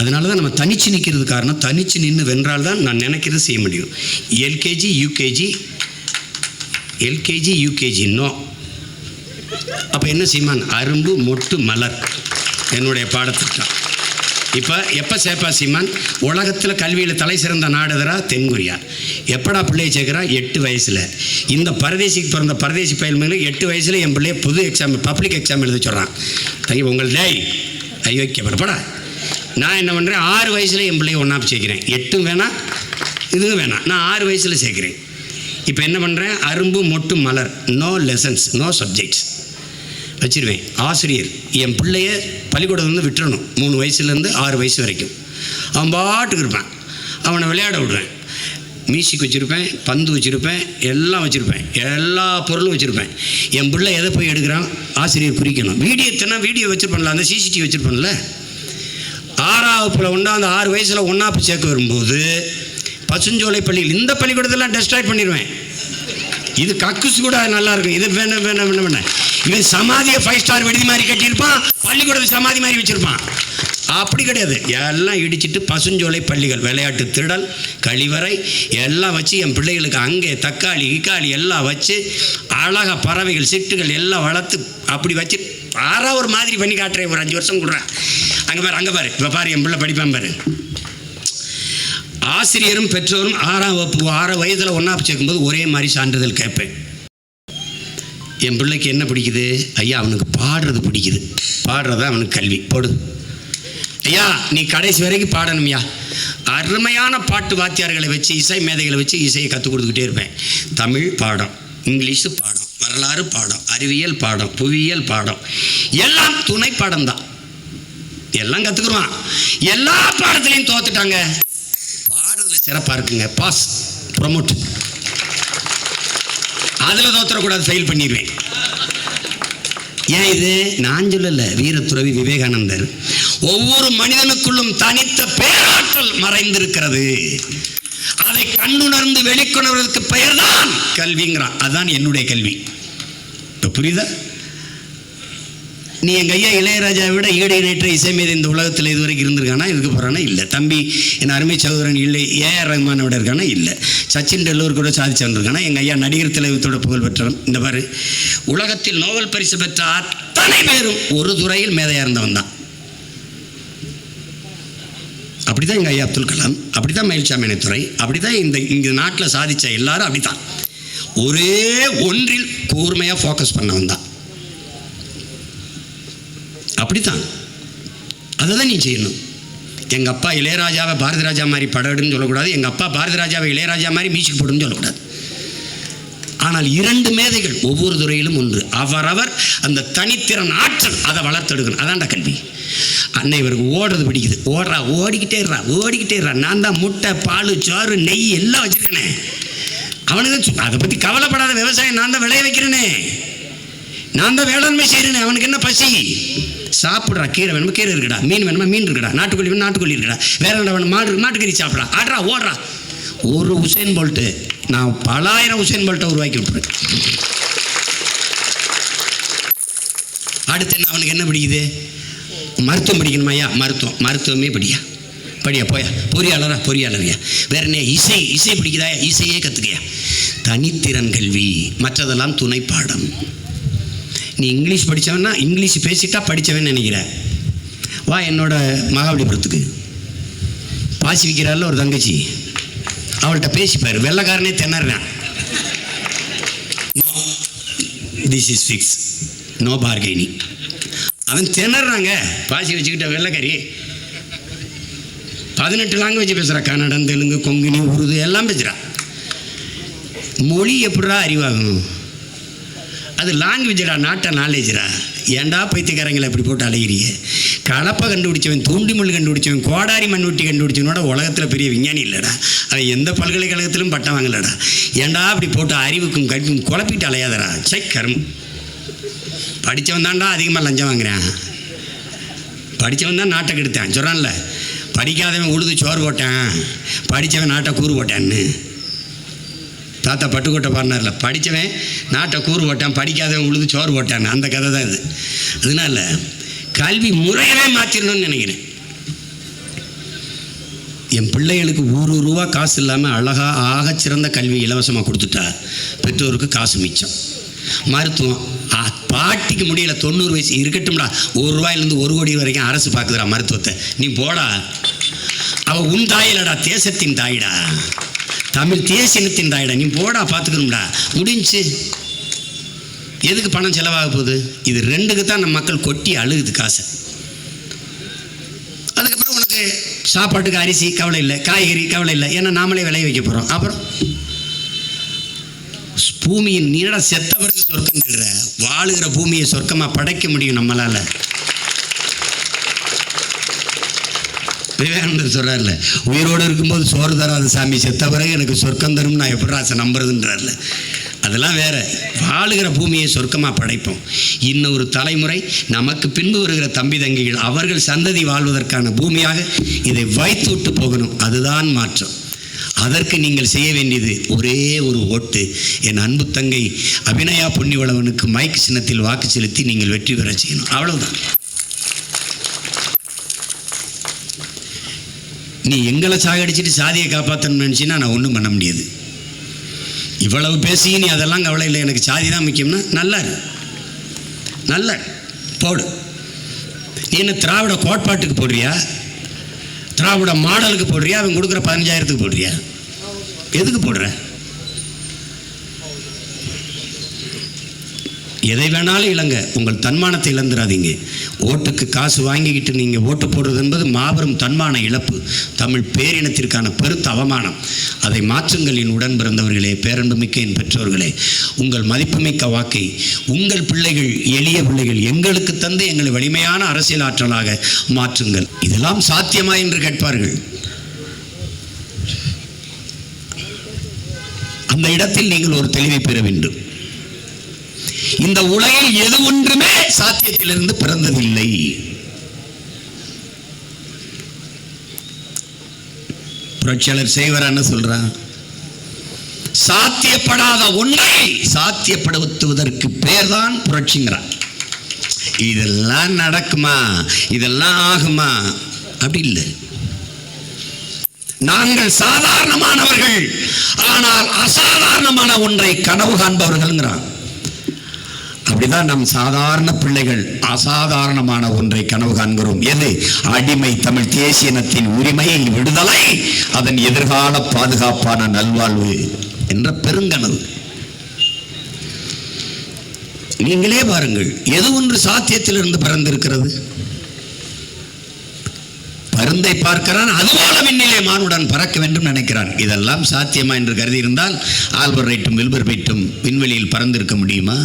அதனால தான் நம்ம தனிச்சு நிற்கிறது காரணம் தனிச்சு நின்று வென்றால் தான் நான் நினைக்கிறது செய்ய முடியும். LKG UKG LKG UKG no. அப்போ என்ன செய்வான் அரும்பு மொட்டு மலர். என்னுடைய பாடத்திட்டம். இப்போ எப்போ சேப்பா சீமான்? உலகத்தில் கல்வியில் தலை சிறந்த நாடுதரா தென்கொரியா? எப்படா பிள்ளையை சேர்க்குறா? எட்டு வயசில். இந்த பரதேசிக்கு பிறந்த பரதேசி பயல்மையில் எட்டு வயசில் என் பிள்ளைய புது எக்ஸாம் பப்ளிக் எக்ஸாம் எழுத சொல்கிறான் தங்கி உங்கள் டேய். ஐயோக்கியப்படப்படா நான் என்ன பண்ணுறேன் ஆறு வயசில் என் பிள்ளைய ஒன்றா சேர்க்கிறேன். எட்டும் வேணாம் இதுவும் வேணாம். நான் ஆறு வயசில் சேர்க்குறேன். இப்போ என்ன பண்ணுறேன் அரும்பு மொட்டு மலர் நோ லெசன்ஸ் நோ சப்ஜெக்ட்ஸ் வச்சிருவேன். ஆசிரியர் என் பிள்ளைய பள்ளிக்கூடத்துலேருந்து விட்டுறணும். மூணு வயசுலேருந்து ஆறு வயசு வரைக்கும். அவன் பாட்டுக்கு இருப்பான். அவனை விளையாட விடுவேன் மியூசிக் வச்சுருப்பேன் பந்து வச்சுருப்பேன் எல்லாம் வச்சுருப்பேன். எல்லா பொருளும் வச்சுருப்பேன். என் பிள்ளை எதை போய் எடுக்கிறான்? ஆசிரியர் குறிக்கணும். வீடியோ தினம் வீடியோ வச்சுருப்பேன்ல அந்த சிசிடிவி வச்சுருப்பேன்ல. ஆறாவதுல ஒன்றா அந்த ஆறு வயசில் ஒன்றாப்பு சேர்க்க வரும்போது பசுஞ்சோலை பள்ளியில் இந்த பள்ளிக்கூடத்தெல்லாம் டெஸ்ட்ராய்ட் பண்ணிடுவேன் இது கக்குசு கூட நல்லா இருக்கும். இது வேணும் வேணும் வேணும் வேணும் இவன் சமாதியை ஃபைவ் ஸ்டார் விடுதி மாதிரி கட்டியிருப்பான் பள்ளிக்கூடத்தை சமாதி மாதிரி வச்சுருப்பான். அப்படி கிடையாது. எல்லாம் இடிச்சிட்டு பசுஞ்சோலை பள்ளிகள் விளையாட்டு திடல் கழிவறை எல்லாம் வச்சு என் பிள்ளைகளுக்கு அங்கே தக்காளி இக்காளி எல்லாம் வச்சு அழகா பறவைகள் சிட்டுகள் எல்லாம் வளர்த்து அப்படி வச்சு பாரா ஒரு மாதிரி பண்ணி காட்டுறேன். ஒரு அஞ்சு வருஷம் கொடுறேன் அங்கே பாரு அங்கே பாரு. இப்போ பாரு என் பிள்ளை படிப்பான் பாரு. ஆசிரியரும் பெற்றோரும் ஆறாம் வகுப்பு ஆறாம் வயதில் ஒன்றா சேர்க்கும்போது ஒரே மாதிரி சான்றிதழ் கேட்பேன். என் பிள்ளைக்கு என்ன பிடிக்குது? ஐயா அவனுக்கு பாடுறது பிடிக்குது. பாடுறது அவனுக்கு கல்வி. போடு. ஐயா நீ கடைசி வரைக்கும் பாடணும்யா அருமையான பாட்டு வாத்தியார்களை வச்சு இசை மேதைகளை வச்சு இசையை கற்றுக் கொடுத்துக்கிட்டே இருப்பேன். தமிழ் பாடம் இங்கிலீஷு பாடம் வரலாறு பாடம் அறிவியல் பாடம் புவியியல் பாடம். எல்லாம் துணை பாடம் தான் எல்லாம் கற்றுக்குருவான் எல்லா பாடத்துலையும் தோத்துட்டாங்க. பாடுறதுல சிறப்பாக இருக்குங்க. பாஸ் ப்ரொமோட் அதில் தோத்துறக்கூடாது ஃபெயில் பண்ணிடுவேன் ஏன் இது? நான் சொல்லல. வீரத்துறவி விவேகானந்தர். ஒவ்வொரு மனிதனுக்குள்ளும் தனித்த பேராற்றல் மறைந்திருக்கிறது. அதை கண்ணுணர்ந்து வெளிக்கொணர்வதற்கு பெயர்தான் கல்விங்கிறான். அதான் என்னுடைய கல்வி. இப்போ புரியுதா? நீ எங்கள் ஐயா இளையராஜாவை விட ஈடு இணைற்ற மீது இந்த உலகத்தில் இது வரைக்கும் இருந்திருக்கானா? இருக்க போகிறானா இல்லை. தம்பி என் அருமை சகோதரன் இல்லை. ஏஆர் ரஹ்மானை விட இருக்கானா? இல்லை. சச்சின் டெல்லூர் கூட சாதிச்சு வந்திருக்கானா? எங்கள் ஐயா நடிகர் தலைவத்தோட புகழ் பெற்றவன். இந்த பாரு. உலகத்தில் நோபல் பரிசு பெற்ற அத்தனை பேரும் ஒரு துறையில் மேதையாக இருந்தவன் தான். அப்படி தான் எங்கள் ஐயா அப்துல் கலாம் அப்படி தான் மயில்சாமி துறை அப்படி தான் இந்த இங்கே நாட்டில் சாதித்த எல்லாரும் அப்படி தான் ஒரே ஒன்றில் கூர்மையாக ஃபோக்கஸ் பண்ணவன் தான். அப்படித்தான். அதை தான் நீ செய்யணும். எங்கள் அப்பா இளையராஜாவை பாரதி ராஜா மாதிரி படடுன்னு சொல்லக்கூடாது. எங்கள் அப்பா பாரதி ராஜாவை இளையராஜா மாதிரி மியூசிக் போடுன்னு சொல்லக்கூடாது. ஆனால் இரண்டு மேதைகள் ஒவ்வொரு துறையிலும் ஒன்று. அவரவர் அந்த தனித்திறன் ஆற்றல் அதை வளர்த்தெடுக்கணும். அதான்டா கல்வி. அன்னை இவருக்கு ஓடுறது பிடிக்குது. ஓடுறா ஓடிக்கிட்டே இருறா ஓடிக்கிட்டே இருறா. நான் தான் முட்டை பால் சோறு நெய் எல்லாம் வச்சுருக்கேனே. அவனுக்கு தான் அதை பற்றி கவலைப்படாத விவசாயம். நான் தான் விளைய வைக்கிறேனே. நான் தான் வேளாண்மை செய்கிறேனே அவனுக்கு என்ன பசி? சாப்பிட்றா கீரை வேணுமா? கீரை இருக்குடா. மீன் வேணுமா? மீன் இருக்குடா. நாட்டுக்கோழி வேணும்? நாட்டுக்கோழி இருக்குடா. வேற என்ன வேணும்? மாடு மாட்டுக்கறி சாப்பிட்றா. ஆடுறா ஓடுறா. ஒரு உசேன் போல்ட்டு நான் பலாயிரம் உசேன் போல்ட்டை உருவாக்கி விட்டுருக்கேன் அடுத்து என்ன? அவனுக்கு என்ன பிடிக்குது? மருத்துவம் படிக்கணுமா ஐயா? மருத்துவம். மருத்துவமே படியா. படியா போயா. பொறியாளரா? பொறியாளரியா. வேற என்ன? இசை. இசை பிடிக்குதா இசையே கற்றுக்கையா தனித்திறன் கல்வி. மற்றதெல்லாம் துணை பாடம் நீ இங்கிலீஷ் படித்தவன்னா இங்கிலீஷ் பேசிட்டா படித்தவன் நினைக்கிற வா என்னோட மகாபலிபுரத்துக்கு. பாசி விற்கிறாள் ஒரு தங்கச்சி. அவள்கிட்ட பேசிப்பார். வெள்ளைக்காரனே திணறான் this is fix no bargaining அவன் திணறாங்க. பாசி வச்சுக்கிட்ட வெள்ளக்காரி. பதினெட்டு லாங்குவேஜ் பேசுகிறா கன்னடம் தெலுங்கு கொங்கினி உருது எல்லாம் பேசுகிறா மொழி எப்படா அறிவாகும்? அது லாங்குவேஜடா நாட்டை நாலேஜரா ஏன்டா பைத்தியக்காரங்களை இப்படி போட்டு அலைகிறீங்க கலப்பை கண்டுபிடிச்சவன் தூண்டிமுள் கண்டுபிடிச்சவன் கோடாரி மண்வெட்டி கண்டுபிடிச்சவனோட உலகத்தில் பெரிய விஞ்ஞானி இல்லைடா. அவன் எந்த பல்கலைக்கழகத்திலும் பட்டம் வாங்கலடா. ஏன்டா அப்படி போட்டு அறிவுக்கும் கல்விக்கும் குழப்பிட்டு அலையாதடா. சை கரும். படித்தவன் தான்டா அதிகமாக லஞ்சம் வாங்குறான். படித்தவன் தான் நாட்டை கெடுத்தான். சொல்கிறான்ல படிக்காதவன் உழுது சோறு போட்டான். படித்தவன் நாட்டை கூறு போட்டான்னு. தாத்தா பட்டுக்கோட்டை பாடினார்ல. படித்தவன் நாட்டை கூறு போட்டான் படிக்காதவன் உழுது சோறு போட்டான் அந்த கதை தான் இது. அதனால் கல்வி முறையவே மாற்றிடணும்னு நினைக்கிறேன். என் பிள்ளைகளுக்கு ஒரு ரூபா காசு இல்லாமல் அழகாக சிறந்த கல்வி இலவசமாக கொடுத்துட்டா பெற்றோருக்கு காசு மிச்சம். மருத்துவம் பாட்டிக்கு முடியல தொண்ணூறு வயசு இருக்கட்டும்டா. ஒரு ரூபாயிலேருந்து ஒரு கோடி வரைக்கும் அரசு பார்க்குதுடா மருத்துவத்தை. நீ போடா. அவ உன் தாயிலடா தேசத்தின் தாயிடா. தமிழ் தேசியத்தின் தாயிடா நீ போடா பார்த்துக்கணும்டா. முடிஞ்சு. எதுக்கு பணம் செலவாக போகுது? இது ரெண்டுக்கு தான் நம்ம மக்கள் கொட்டி அழுகுது காசு. அதுக்கப்புறம் உனக்கு சாப்பாட்டுக்கு அரிசி கவலை இல்லை காய்கறி கவலை இல்லை. ஏன்னா நாமளே விளைய வைக்க போகிறோம் அப்புறம் பூமியின் நீட செத்த பிறகு சொர்க்கம் வாழுகிற பூமியை சொர்க்கமாக படைக்க முடியும் நம்மளால். விவேகானந்தர் சொல்கிறார்ல உயிரோடு இருக்கும்போது சோறு தராத சாமி செத்த பிறகு எனக்கு சொர்க்கம் தரும் நான் எப்படி ஆசை நம்புறதுன்றார்ல அதெல்லாம் வேற. வாழுகிற பூமியை சொர்க்கமாக படைப்போம். இன்னொரு தலைமுறை நமக்கு பின்பு வருகிற தம்பி தங்கிகள் அவர்கள் சந்ததி வாழ்வதற்கான பூமியாக இதை வைத்து விட்டு போகணும். அதுதான் மாற்றம். அதற்கு நீங்கள் செய்ய வேண்டியது ஒரே ஒரு ஓட்டு. என் அன்பு தங்கை அபிநயா பொன்னிவளவனுக்கு மைக் சின்னத்தில் வாக்கு செலுத்தி நீங்கள் வெற்றி பெற செய்யணும். அவ்வளவுதான். நீ எங்களை சாகடிச்சிட்டு சாதியை காப்பாற்றணும்னு நினச்சின்னா நான் ஒன்றும் பண்ண முடியாது. இவ்வளவு பேசி நீ அதெல்லாம் கவலை இல்லை. எனக்கு சாதி தான் முக்கியம்னா நல்லா நல்ல போடு. நீ என்ன திராவிட கோட்பாட்டுக்கு போடுறியா? திராவிட மாடலுக்கு போடுறியா? அவன் கொடுக்குற பதினஞ்சாயிரத்துக்கு போடுறியா? எதுக்கு போடுற? எதை வேணாலும் இழங்க. உங்கள் தன்மானத்தை இழந்துடாதீங்க ஓட்டுக்கு காசு வாங்கிக்கிட்டு நீங்கள் ஓட்டு போடுறது என்பது மாபெரும் தன்மான இழப்பு. தமிழ் பேரினத்திற்கான பெருத்த அவமானம். அதை மாற்றுங்கள் என் உடன் பிறந்தவர்களே பேரன்புமிக்க என் பெற்றோர்களே. உங்கள் மதிப்புமிக்க வாக்கை உங்கள் பிள்ளைகள் எளிய பிள்ளைகள் எங்களுக்கு தந்து எங்களை வலிமையான அரசியல் ஆற்றலாக மாற்றுங்கள். இதெல்லாம் சாத்தியமா என்று கேட்பார்கள். அந்த இடத்தில் நீங்கள் ஒரு தெளிவை பெற வேண்டும். இந்த உலகில் எது ஒன்றுமே சாத்தியத்திலிருந்து பிறந்ததில்லை. புரட்சியாளர் செய்வர் என்ன சொல்றான் சாத்தியப்படாத ஒன்றை சாத்தியப்படுத்துவதற்கு பேர்தான் புரட்சிங்கிறான். இதெல்லாம் நடக்குமா? இதெல்லாம் ஆகுமா? அப்படி இல்லை. நாங்கள் சாதாரணமானவர்கள் ஆனால் அசாதாரணமான ஒன்றை கனவு காண்பவர்கள்ங்கிறான். அப்படிதான் நம் சாதாரண பிள்ளைகள் அசாதாரணமான ஒன்றை கனவு காண்கிறோம். எது? அடிமை தமிழ் தேசியனத்தின் உரிமை விடுதலை அதன் எதிர்கால பாதுகாப்பான நல்வாழ்வு என்ற பெருங்கனவு. நீங்களே பாருங்கள் எது ஒன்று சாத்தியத்திலிருந்து பறந்திருக்கிறது? பருந்தை பார்க்கிறான் அதுபோல விண்ணிலே மானுடன் பறக்க வேண்டும் நினைக்கிறான். இதெல்லாம் சாத்தியமா என்று கருதி இருந்தால் ஆல்பர் ரைட்டும் வில்பர் ரைட்டும் விண்வெளியில் பறந்திருக்க முடியுமா?